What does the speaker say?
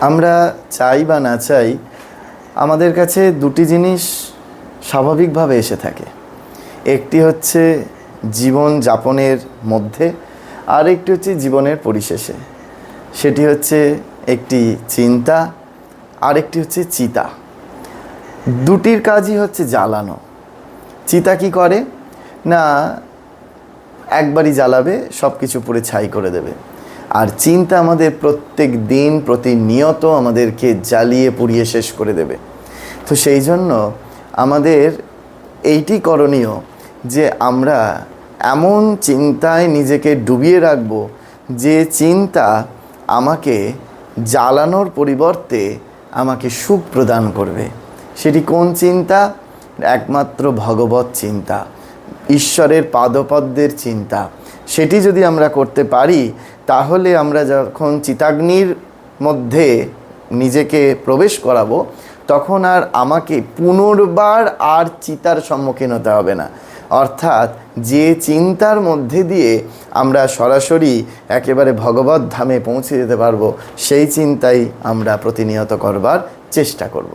আমরা চাই বা না চাই, আমাদের কাছে দুটি জিনিস স্বাভাবিকভাবে এসে থাকে। একটি হচ্ছে জীবন যাপনের মধ্যে, আর একটি হচ্ছে জীবনের পরিশেষে। সেটি হচ্ছে একটি চিন্তা, আর একটি হচ্ছে চিতা। দুটির কাজই হচ্ছে জ্বালানো। চিতা কি করে? না, একবারই জ্বালাবে সব কিছু পুরে ছাই করে দেবে। আর চিন্তা আমাদের প্রত্যেক দিন প্রতিনিয়ত আমাদেরকে জ্বালিয়ে পুড়িয়ে শেষ করে দেবে। তো সেই জন্য আমাদের এইটি করণীয় যে আমরা এমন চিন্তায় নিজেকে ডুবিয়ে রাখব যে চিন্তা আমাকে জ্বালানোর পরিবর্তে আমাকে সুখ প্রদান করবে। সেটি কোন চিন্তা? একমাত্র ভগবত চিন্তা, ঈশ্বরের পাদপদ্মের চিন্তা। সেটি যদি আমরা করতে পারি, তাহলে আমরা যখন চিতাগ্নির মধ্যে নিজেকে প্রবেশ করাবো, তখন আর আমাকে পুনর্বার আর চিতার সম্মুখীন হতে হবে না। অর্থাৎ যে চিন্তার মধ্যে দিয়ে আমরা সরাসরি একেবারে ভগবত ধামে পৌঁছে যেতে পারব, সেই চিন্তাই আমরা প্রতিনিয়ত করবার চেষ্টা করব।